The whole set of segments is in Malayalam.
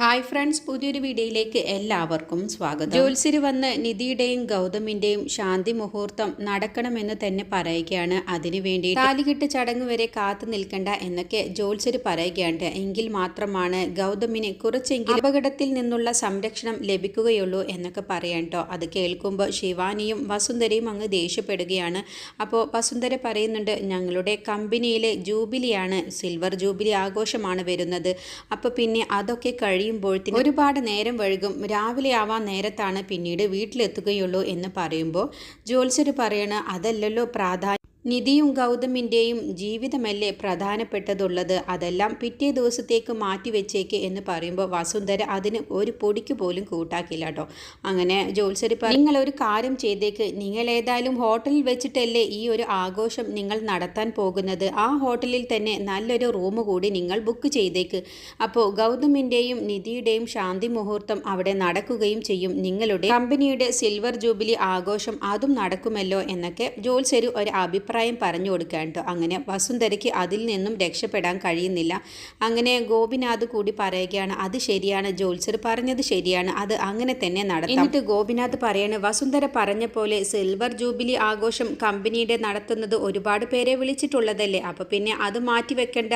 ഹായ് ഫ്രണ്ട്സ് പുതിയൊരു വീഡിയോയിലേക്ക് എല്ലാവർക്കും സ്വാഗതം. ജോത്സ്യര് വന്ന് നിധിയുടെയും ഗൗതമിന്റെയും ശാന്തി മുഹൂർത്തം നടക്കണമെന്ന് തന്നെ പറയുകയാണ്. അതിനുവേണ്ടി താലികെട്ട് ചടങ്ങ് വരെ കാത്തു നിൽക്കണ്ട എന്നൊക്കെ ജോത്സ്യര് പറയുകയാണ് എങ്കിൽ മാത്രമാണ് ഗൗതമിന് കുറച്ചെങ്കിലും അപകടത്തിൽ നിന്നുള്ള സംരക്ഷണം ലഭിക്കുകയുള്ളൂ എന്നൊക്കെ പറയണ്ടോ അത് കേൾക്കുമ്പോൾ ശിവാനിയും വസുന്ധരയും അങ്ങ് ദേഷ്യപ്പെടുകയാണ്. അപ്പോൾ വസുന്ധര പറയുന്നുണ്ട് ഞങ്ങളുടെ കമ്പനിയിലെ ജൂബിലിയാണ് സിൽവർ ജൂബിലി ആഘോഷമാണ് വരുന്നത്. അപ്പോൾ പിന്നെ അതൊക്കെ കഴിയുമ്പോഴത്തേക്കും ഒരുപാട് നേരം വഴുകും രാവിലെ ആവാൻ നേരത്താണ് പിന്നീട് വീട്ടിലെത്തുകയുള്ളൂ എന്ന് പറയുമ്പോൾ ജ്യോത്സ്യർ പറയണ അതല്ലല്ലോ പ്രാധാന്യം. നിധിയും ഗൗതമിന്റെയും ജീവിതമല്ലേ പ്രധാനപ്പെട്ടതുള്ളത്? അതെല്ലാം പിറ്റേ ദിവസത്തേക്ക് മാറ്റിവെച്ചേക്ക് എന്ന് പറയുമ്പോൾ വസുന്ധര അതിന് ഒരു പൊടിക്ക് പോലും കൂട്ടാക്കില്ല കേട്ടോ. അങ്ങനെ ജോത്സരി നിങ്ങൾ ഒരു കാര്യം ചെയ്തേക്ക്. നിങ്ങൾ ഏതായാലും ഹോട്ടലിൽ വെച്ചിട്ടല്ലേ ഈ ഒരു ആഘോഷം നിങ്ങൾ നടത്താൻ പോകുന്നത്. ആ ഹോട്ടലിൽ തന്നെ നല്ലൊരു റൂം കൂടി നിങ്ങൾ ബുക്ക് ചെയ്തേക്ക്. അപ്പോൾ ഗൗതമിന്റെയും നിധിയുടെയും ശാന്തി മുഹൂർത്തം അവിടെ നടക്കുകയും ചെയ്യും. നിങ്ങളുടെ കമ്പനിയുടെ സിൽവർ ജൂബിലി ആഘോഷം അതും നടക്കുമല്ലോ എന്നൊക്കെ ജോത്സരി ഒരു അഭിപ്രായം അഭിപ്രായം പറഞ്ഞു കൊടുക്കാൻ കേട്ടോ അങ്ങനെ വസുന്ധരയ്ക്ക് അതിൽ നിന്നും രക്ഷപ്പെടാൻ കഴിയുന്നില്ല. അങ്ങനെ ഗോപിനാഥ് കൂടി പറയുകയാണ് അത് ശരിയാണ് ജോത്സർ പറഞ്ഞത് ശരിയാണ് അത് അങ്ങനെ തന്നെ നടക്കും എന്നിട്ട് ഗോപിനാഥ് പറയാണ് വസുന്ധര പറഞ്ഞ പോലെ സിൽവർ ജൂബിലി ആഘോഷം കമ്പനിയുടെ നടത്തുന്നത് ഒരുപാട് പേരെ വിളിച്ചിട്ടുള്ളതല്ലേ? അപ്പോൾ പിന്നെ അത് മാറ്റി വെക്കേണ്ട.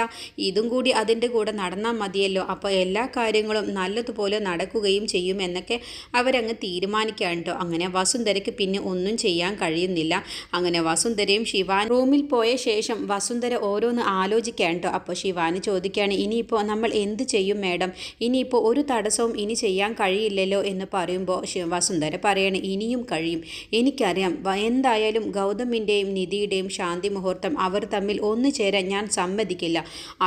ഇതും കൂടി അതിന്റെ കൂടെ നടന്നാൽ മതിയല്ലോ. അപ്പോൾ എല്ലാ കാര്യങ്ങളും നല്ലതുപോലെ നടക്കുകയും ചെയ്യും എന്നൊക്കെ അവരങ്ങ് തീരുമാനിക്കാൻ കേട്ടോ അങ്ങനെ വസുന്ധരയ്ക്ക് പിന്നെ ഒന്നും ചെയ്യാൻ കഴിയുന്നില്ല. അങ്ങനെ വസുന്ധരയും ശിവാൻ റൂമിൽ പോയ ശേഷം വസുന്ധര ഓരോന്ന് ആലോചിക്കാൻ കേട്ടോ അപ്പോൾ ശിവാന് ചോദിക്കുകയാണ് ഇനിയിപ്പോൾ നമ്മൾ എന്ത് ചെയ്യും മാഡം? ഇനിയിപ്പോൾ ഒരു തടസ്സവും ഇനി ചെയ്യാൻ കഴിയില്ലല്ലോ? എന്ന് പറയുമ്പോൾ വസുന്ധര പറയാണ് ഇനിയും കഴിയും. എനിക്കറിയാം. എന്തായാലും ഗൗതമിന്റെയും നിധിയുടെയും ശാന്തി മുഹൂർത്തം അവർ തമ്മിൽ ഒന്നു ചേരാൻ ഞാൻ സമ്മതിക്കില്ല.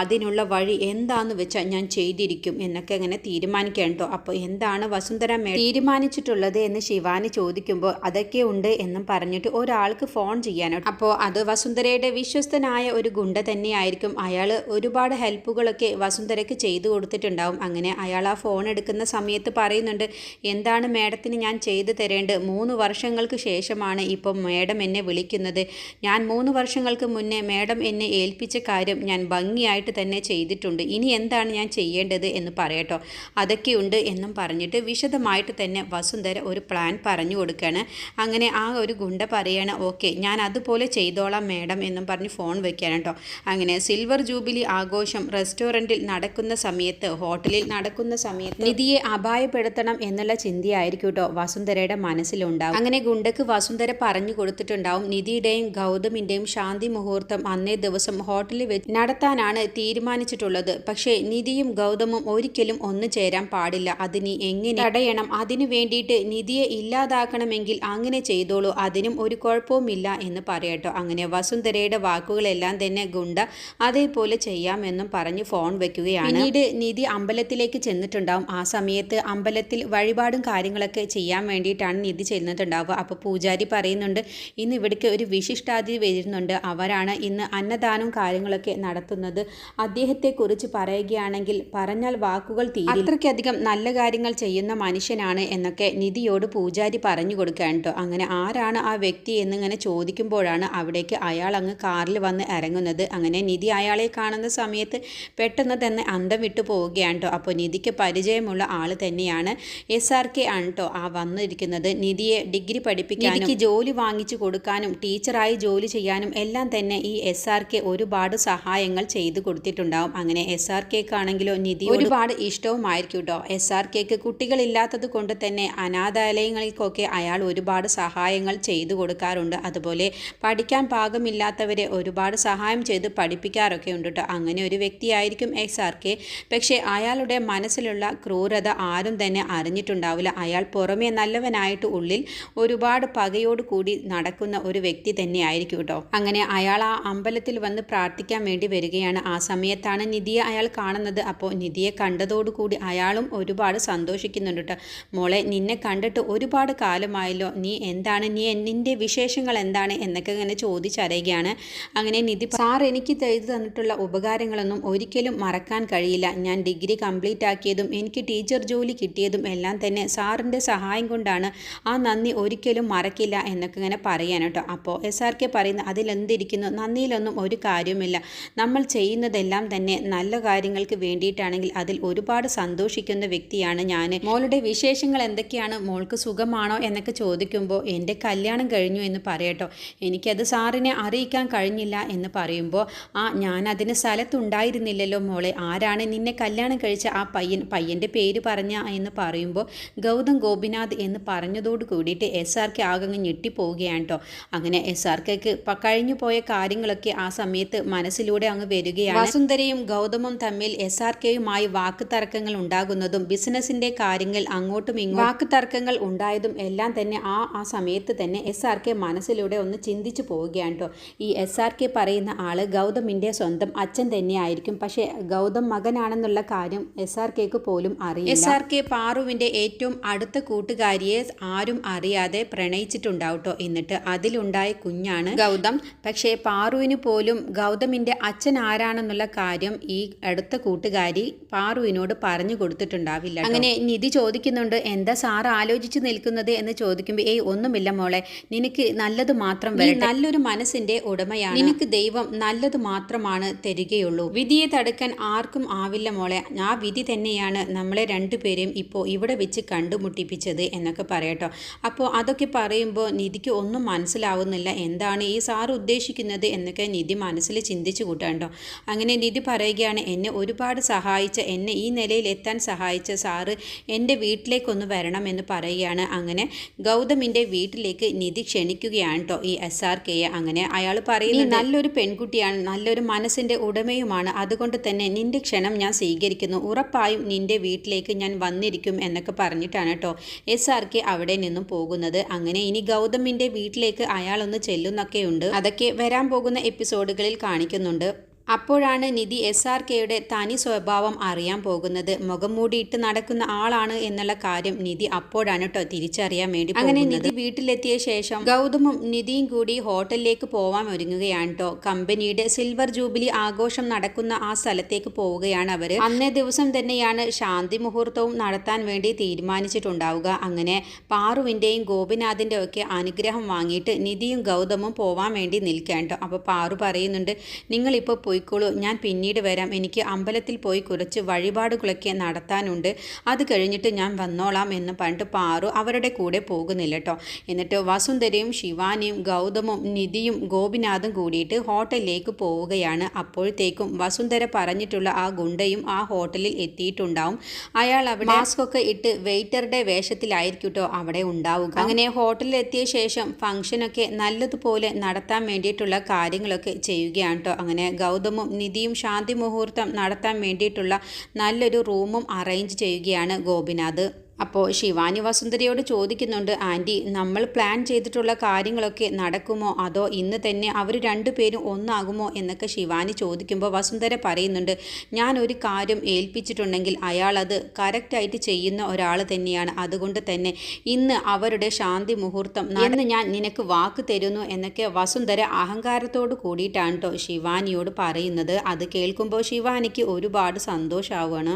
അതിനുള്ള വഴി എന്താന്ന് വെച്ചാൽ ഞാൻ ചെയ്തിരിക്കും എന്നൊക്കെ അങ്ങനെ തീരുമാനിക്കാൻ കേട്ടോ അപ്പോൾ എന്താണ് വസുന്ധര തീരുമാനിച്ചിട്ടുള്ളത് എന്ന് ശിവാനി ചോദിക്കുമ്പോൾ അതൊക്കെ ഉണ്ട് എന്നും പറഞ്ഞിട്ട് ഒരാൾക്ക് ഫോൺ ചെയ്യാനോ അപ്പോൾ അത് വസുന്ധരയുടെ വിശ്വസ്തനായ ഒരു ഗുണ്ട തന്നെയായിരിക്കും. അയാൾ ഒരുപാട് ഹെൽപ്പുകളൊക്കെ വസുന്ധരയ്ക്ക് ചെയ്തു കൊടുത്തിട്ടുണ്ടാവും. അങ്ങനെ അയാൾ ആ ഫോൺ എടുക്കുന്ന സമയത്ത് പറയുന്നുണ്ട് എന്താണ് മേഡത്തിന് ഞാൻ ചെയ്തു തരേണ്ടത്? മൂന്ന് വർഷങ്ങൾക്ക് ശേഷമാണ് ഇപ്പം മേഡം എന്നെ വിളിക്കുന്നത്. ഞാൻ മൂന്ന് വർഷങ്ങൾക്ക് മുന്നേ മേഡം എന്നെ ഏൽപ്പിച്ച കാര്യം ഞാൻ ഭംഗിയായിട്ട് തന്നെ ചെയ്തിട്ടുണ്ട്. ഇനി എന്താണ് ഞാൻ ചെയ്യേണ്ടത് എന്ന് പറയട്ടോ. അതൊക്കെയുണ്ട് എന്നും പറഞ്ഞിട്ട് വിശദമായിട്ട് തന്നെ വസുന്ധര ഒരു പ്ലാൻ പറഞ്ഞു കൊടുക്കുകയാണ് അങ്ങനെ ആ ഒരു ഗുണ്ട പറയാണ് ഓക്കെ ഞാൻ അതുപോലെ ചെയ്തോളാം മേഡം എന്നും പറഞ്ഞ് ഫോൺ വയ്ക്കാൻ കേട്ടോ. അങ്ങനെ സിൽവർ ജൂബിലി ആഘോഷം റെസ്റ്റോറന്റിൽ നടക്കുന്ന സമയത്ത് ഹോട്ടലിൽ നടക്കുന്ന സമയത്ത് നിധിയെ അപായപ്പെടുത്തണം എന്നുള്ള ചിന്തയായിരിക്കും കേട്ടോ വസുന്ധരയുടെ മനസ്സിലുണ്ടാവും. അങ്ങനെ ഗുണ്ടക്ക് വസുന്ധര പറഞ്ഞു കൊടുത്തിട്ടുണ്ടാവും. നിധിയുടെയും ഗൗതമിന്റെയും ശാന്തി മുഹൂർത്തം അന്നേ ദിവസം ഹോട്ടലിൽ വെച്ച് നടത്താനാണ് തീരുമാനിച്ചിട്ടുള്ളത്. പക്ഷേ നിധിയും ഗൗതമും ഒരിക്കലും ഒന്നു ചേരാൻ പാടില്ല. അതിനി എങ്ങനെ തടയണം? അതിനു വേണ്ടിയിട്ട് നിധിയെ ഇല്ലാതാക്കണമെങ്കിൽ അങ്ങനെ ചെയ്തോളൂ. അതിനും ഒരു കുഴപ്പവുമില്ല എന്ന് പറയട്ടോ അങ്ങനെ വസുന്ധരയുടെ വാക്കുകളെല്ലാം തന്നെ ഗുണ്ട അതേപോലെ ചെയ്യാമെന്നും പറഞ്ഞ് ഫോൺ വെക്കുകയാണ്. പിന്നീട് നിധി അമ്പലത്തിലേക്ക് ചെന്നിട്ടുണ്ടാവും. ആ സമയത്ത് അമ്പലത്തിൽ വഴിപാടും കാര്യങ്ങളൊക്കെ ചെയ്യാൻ വേണ്ടിയിട്ടാണ് നിധി ചെന്നിട്ടുണ്ടാവുക. അപ്പോൾ പൂജാരി പറയുന്നുണ്ട് ഇന്ന് ഇവിടേക്ക് ഒരു വിശിഷ്ടാതിഥി വരുന്നുണ്ട്. അവരാണ് ഇന്ന് അന്നദാനവും കാര്യങ്ങളൊക്കെ നടത്തുന്നത്. അദ്ദേഹത്തെക്കുറിച്ച് പറയുകയാണെങ്കിൽ പറഞ്ഞാൽ വാക്കുകൾ തീരും അത്രയ്ക്കധികം നല്ല കാര്യങ്ങൾ ചെയ്യുന്ന മനുഷ്യനാണ് എന്നൊക്കെ നിധിയോട് പൂജാരി പറഞ്ഞു കൊടുക്കാൻ കേട്ടോ. അങ്ങനെ ആരാണ് ആ വ്യക്തി എന്നിങ്ങനെ ചോദിക്കുമ്പോഴാണ് അവിടേക്ക് അയാൾ അങ്ങ് കാറിൽ വന്ന് ഇറങ്ങുന്നത്. അങ്ങനെ നിധി അയാളെ കാണുന്ന സമയത്ത് പെട്ടെന്ന് തന്നെ അന്തം വിട്ടു പോവുകയാണ് കേട്ടോ അപ്പോൾ നിധിക്ക് പരിചയമുള്ള ആൾ തന്നെയാണ് എസ് ആർ കെ ആണ് കേട്ടോ ആ വന്നിരിക്കുന്നത്. നിധിയെ ഡിഗ്രി പഠിപ്പിക്കാനും നിധിക്ക് ജോലി വാങ്ങിച്ചു കൊടുക്കാനും ടീച്ചറായി ജോലി ചെയ്യാനും എല്ലാം തന്നെ ഈ എസ് ആർ കെ ഒരുപാട് സഹായങ്ങൾ ചെയ്തു കൊടുത്തിട്ടുണ്ടാവും. അങ്ങനെ എസ് ആർ കെക്കാണെങ്കിലോ നിധി ഒരുപാട് ഇഷ്ടവുമായിരിക്കും കേട്ടോ എസ് ആർ കെക്ക് കുട്ടികളില്ലാത്തത് കൊണ്ട് തന്നെ അനാഥാലയങ്ങൾക്കൊക്കെ അയാൾ ഒരുപാട് സഹായങ്ങൾ ചെയ്തു കൊടുക്കാറുണ്ട്. അതുപോലെ പഠിക്കാൻ പാകമില്ലാത്തവരെ ഒരുപാട് സഹായം ചെയ്ത് പഠിപ്പിക്കാറൊക്കെ ഉണ്ട് കേട്ടോ അങ്ങനെ ഒരു വ്യക്തിയായിരിക്കും എസ് ആർ കെ. പക്ഷേ അയാളുടെ മനസ്സിലുള്ള ക്രൂരത ആരും തന്നെ അറിഞ്ഞിട്ടുണ്ടാവില്ല. അയാൾ പുറമേ നല്ലവനായിട്ട് ഉള്ളിൽ ഒരുപാട് പകയോട് കൂടി നടക്കുന്ന ഒരു വ്യക്തി തന്നെയായിരിക്കും കേട്ടോ അങ്ങനെ അയാൾ ആ അമ്പലത്തിൽ വന്ന് പ്രാർത്ഥിക്കാൻ വേണ്ടി വരികയാണ്. ആ സമയത്താണ് നിധിയെ അയാൾ കാണുന്നത്. അപ്പോൾ നിധിയെ കണ്ടതോടുകൂടി അയാളും ഒരുപാട് സന്തോഷിക്കുന്നുണ്ട് കേട്ടോ മോളെ നിന്നെ കണ്ടിട്ട് ഒരുപാട് കാലമായല്ലോ. നീ എന്താണ്? നീ നിന്റെ വിശേഷങ്ങൾ എന്താണ്? എന്നൊക്കെ ഇങ്ങനെ ചോദിച്ചു ചോദിച്ചറിയുകയാണ്. അങ്ങനെ നിധി സാർ എനിക്ക് ചെയ്തു തന്നിട്ടുള്ള ഉപകാരങ്ങളൊന്നും ഒരിക്കലും മറക്കാൻ കഴിയില്ല. ഞാൻ ഡിഗ്രി കംപ്ലീറ്റ് ആക്കിയതും എനിക്ക് ടീച്ചർ ജോലി കിട്ടിയതും എല്ലാം തന്നെ സാറിന്റെ സഹായം കൊണ്ടാണ്. ആ നന്ദി ഒരിക്കലും മറക്കില്ല എന്നൊക്കെ ഇങ്ങനെ പറയാൻ കേട്ടോ. അപ്പോൾ എസ് ആർ കെ പറയുന്ന അതിലെന്തിരിക്കുന്നു? നന്ദിയിലൊന്നും ഒരു കാര്യവുമില്ല. നമ്മൾ ചെയ്യുന്നതെല്ലാം തന്നെ നല്ല കാര്യങ്ങൾക്ക് വേണ്ടിയിട്ടാണെങ്കിൽ അതിൽ ഒരുപാട് സന്തോഷിക്കുന്ന വ്യക്തിയാണ് ഞാൻ. മോളുടെ വിശേഷങ്ങൾ എന്തൊക്കെയാണ്? മോൾക്ക് സുഖമാണോ എന്നൊക്കെ ചോദിക്കുമ്പോൾ എന്റെ കല്യാണം കഴിഞ്ഞു എന്ന് പറയട്ടോ. എനിക്കത് സാറിനെ അറിയിക്കാൻ കഴിഞ്ഞില്ല എന്ന് പറയുമ്പോൾ ആ ഞാൻ അതിന് സ്ഥലത്തുണ്ടായിരുന്നില്ലല്ലോ മോളെ. ആരാണ് നിന്നെ കല്യാണം കഴിച്ച ആ പയ്യൻ? പയ്യന്റെ പേര് പറഞ്ഞ എന്ന് പറയുമ്പോൾ ഗൗതം ഗോപിനാഥ് എന്ന് പറഞ്ഞതോട് കൂടിയിട്ട് എസ് ആർ കെ ആകങ്ങ് ഞെട്ടിപ്പോവുകയാണ് കേട്ടോ അങ്ങനെ എസ് ആർ കെക്ക് കഴിഞ്ഞു പോയ കാര്യങ്ങളൊക്കെ ആ സമയത്ത് മനസ്സിലൂടെ അങ്ങ് വരികയാണ്. വസുന്ധരയും ഗൗതമും തമ്മിൽ എസ് ആർ കെയുമായി വാക്ക് തർക്കങ്ങൾ ഉണ്ടാകുന്നതും ബിസിനസിന്റെ കാര്യങ്ങൾ അങ്ങോട്ടും ഇങ്ങോട്ടും വാക്ക് തർക്കങ്ങൾ ഉണ്ടായതും എല്ലാം തന്നെ ആ ആ സമയത്ത് തന്നെ എസ് ആർ കെ മനസ്സിലൂടെ ഒന്ന് ചിന്തിച്ചു പോവുകയാണ് കേട്ടോ ഈ എസ് ആർ കെ പറയുന്ന ആൾ ഗൗതമിന്റെ സ്വന്തം അച്ഛൻ തന്നെയായിരിക്കും. പക്ഷേ ഗൗതം മകനാണെന്നുള്ള കാര്യം എസ് ആർ കെക്ക് പോലും അറിയില്ല. എസ് ആർ കെ പാറുവിന്റെ ഏറ്റവും അടുത്ത കൂട്ടുകാരിയെ ആരും അറിയാതെ പ്രണയിച്ചിട്ടുണ്ടാവും കേട്ടോ എന്നിട്ട് അതിലുണ്ടായ കുഞ്ഞാണ് ഗൗതം. പക്ഷേ പാറുവിന് പോലും ഗൗതമിന്റെ അച്ഛൻ ആരാണെന്നുള്ള കാര്യം ഈ അടുത്ത കൂട്ടുകാരി പാറുവിനോട് പറഞ്ഞു കൊടുത്തിട്ടുണ്ടാവില്ല അങ്ങനെ നിധി ചോദിക്കുന്നുണ്ട് എന്താ സാർ ആലോചിച്ച് നിൽക്കുന്നത്? എന്ന് ചോദിക്കുമ്പോൾ ഏയ് ഒന്നുമില്ല മോളെ. നിനക്ക് നല്ലത് മാത്രം വേണം നല്ലൊരു മനസ്സിന്റെ ഉടമയാണ്. നിനക്ക് ദൈവം നല്ലത് മാത്രമാണ് തരികയുള്ളൂ. വിധിയെ തടുക്കാൻ ആർക്കും ആവില്ല മോളെ. ആ വിധി തന്നെയാണ് നമ്മളെ രണ്ടുപേരെയും ഇപ്പോൾ ഇവിടെ വെച്ച് കണ്ടുമുട്ടിപ്പിച്ചത് എന്നൊക്കെ പറയട്ടോ. അപ്പോൾ അതൊക്കെ പറയുമ്പോൾ നിധിക്ക് ഒന്നും മനസ്സിലാവുന്നില്ല. എന്താണ് ഈ സാർ ഉദ്ദേശിക്കുന്നത് എന്നൊക്കെ നിധി മനസ്സിൽ ചിന്തിച്ചു കൂട്ടാണ്ടോ. അങ്ങനെ നിധി പറയുകയാണ് എന്നെ ഒരുപാട് സഹായിച്ച എന്നെ ഈ നിലയിൽ എത്താൻ സഹായിച്ച സാറ് എന്റെ വീട്ടിലേക്കൊന്ന് വരണമെന്ന് പറയുകയാണ്. അങ്ങനെ ഗൗതമിന്റെ വീട്ടിലേക്ക് നിധി ക്ഷണിക്കുകയാണ് കേട്ടോ ഈ എസ് ആർ കെയെ അങ്ങനെ അയാൾ പറയുന്നത് നല്ലൊരു പെൺകുട്ടിയാണ് നല്ലൊരു മനസ്സിന്റെ ഉടമയുമാണ്. അതുകൊണ്ട് തന്നെ നിന്റെ ക്ഷണം ഞാൻ സ്വീകരിക്കുന്നു. ഉറപ്പായും നിന്റെ വീട്ടിലേക്ക് ഞാൻ വന്നിരിക്കും എന്നൊക്കെ പറഞ്ഞിട്ടാണ് കേട്ടോ എസ് ആർ കെ അവിടെ നിന്നും പോകുന്നത്. അങ്ങനെ ഇനി ഗൗതമിന്റെ വീട്ടിലേക്ക് അയാളൊന്ന് ചെല്ലുന്നൊക്കെയുണ്ട്. അതൊക്കെ വരാൻ പോകുന്ന എപ്പിസോഡുകളിൽ കാണിക്കുന്നുണ്ട്. അപ്പോഴാണ് നിധി എസ് ആർ കെയുടെ തനി സ്വഭാവം അറിയാൻ പോകുന്നത്. മുഖം മൂടിയിട്ട് നടക്കുന്ന ആളാണ് എന്നുള്ള കാര്യം നിധി അപ്പോഴാണ് കേട്ടോ തിരിച്ചറിയാൻ വേണ്ടി അങ്ങനെ നിധി വീട്ടിലെത്തിയ ശേഷം ഗൗതമും നിധിയും കൂടി ഹോട്ടലിലേക്ക് പോവാൻ ഒരുങ്ങുകയാണ് കേട്ടോ കമ്പനിയുടെ സിൽവർ ജൂബിലി ആഘോഷം നടക്കുന്ന ആ സ്ഥലത്തേക്ക് പോവുകയാണ് അവർ അന്നേ ദിവസം തന്നെയാണ് ശാന്തി മുഹൂർത്തവും നടത്താൻ വേണ്ടി തീരുമാനിച്ചിട്ടുണ്ടാവുക. അങ്ങനെ പാറുവിന്റെയും ഗോപിനാഥിന്റെ ഒക്കെ അനുഗ്രഹം വാങ്ങിയിട്ട് നിധിയും ഗൗതമും പോവാൻ വേണ്ടി നിൽക്കാൻ കേട്ടോ അപ്പോൾ പാറു പറയുന്നുണ്ട് നിങ്ങളിപ്പോൾ പോയി പോയിക്കോളൂ. ഞാൻ പിന്നീട് വരാം. എനിക്ക് അമ്പലത്തിൽ പോയി കുറച്ച് വഴിപാടുകളൊക്കെ നടത്താനുണ്ട്. അത് കഴിഞ്ഞിട്ട് ഞാൻ വന്നോളാം എന്ന് പറഞ്ഞിട്ട് പാറു അവരുടെ കൂടെ പോകുന്നില്ല കേട്ടോ. എന്നിട്ട് വസുന്ധരയും ശിവാനിയും ഗൗതമും നിധിയും ഗോപിനാഥും കൂടിയിട്ട് ഹോട്ടലിലേക്ക് പോവുകയാണ്. അപ്പോഴത്തേക്കും വസുന്ധര പറഞ്ഞിട്ടുള്ള ആ ഗുണ്ടയും ആ ഹോട്ടലിൽ എത്തിയിട്ടുണ്ടാവും. അയാൾ അവിടെ മാസ്ക് ഒക്കെ ഇട്ട് വെയിറ്ററുടെ വേഷത്തിലായിരിക്കും കേട്ടോ അവിടെ ഉണ്ടാവുക. അങ്ങനെ ഹോട്ടലിലെത്തിയ ശേഷം ഫംഗ്ഷനൊക്കെ നല്ലതുപോലെ നടത്താൻ വേണ്ടിയിട്ടുള്ള കാര്യങ്ങളൊക്കെ ചെയ്യുകയാണ് കേട്ടോ. അങ്ങനെ ഗൗതം ഗൗതമും നിധിയും ശാന്തി മുഹൂർത്തം നടത്താൻ വേണ്ടിയിട്ടുള്ള നല്ലൊരു റൂമും അറേഞ്ച് ചെയ്യുകയാണ് ഗോപിനാഥ്. അപ്പോൾ ശിവാനി വസുന്ധരയോട് ചോദിക്കുന്നുണ്ട് ആന്റി നമ്മൾ പ്ലാൻ ചെയ്തിട്ടുള്ള കാര്യങ്ങളൊക്കെ നടക്കുമോ? അതോ ഇന്ന് തന്നെ അവർ രണ്ടുപേരും ഒന്നാകുമോ? എന്നൊക്കെ ശിവാനി ചോദിക്കുമ്പോൾ വസുന്ധര പറയുന്നുണ്ട് ഞാൻ ഒരു കാര്യം ഏൽപ്പിച്ചിട്ടുണ്ടെങ്കിൽ അയാൾ അത് കറക്റ്റായിട്ട് ചെയ്യുന്ന ഒരാൾ തന്നെയാണ്. അതുകൊണ്ട് തന്നെ ഇന്ന് അവരുടെ ശാന്തി മുഹൂർത്തം നടന്ന് ഞാൻ നിനക്ക് വാക്ക് തരുന്നു എന്നൊക്കെ വസുന്ധര അഹങ്കാരത്തോട് കൂടിയിട്ടാണ് കേട്ടോ ശിവാനിയോട് പറയുന്നത്. അത് കേൾക്കുമ്പോൾ ശിവാനിക്ക് ഒരുപാട് സന്തോഷമാവുകയാണ്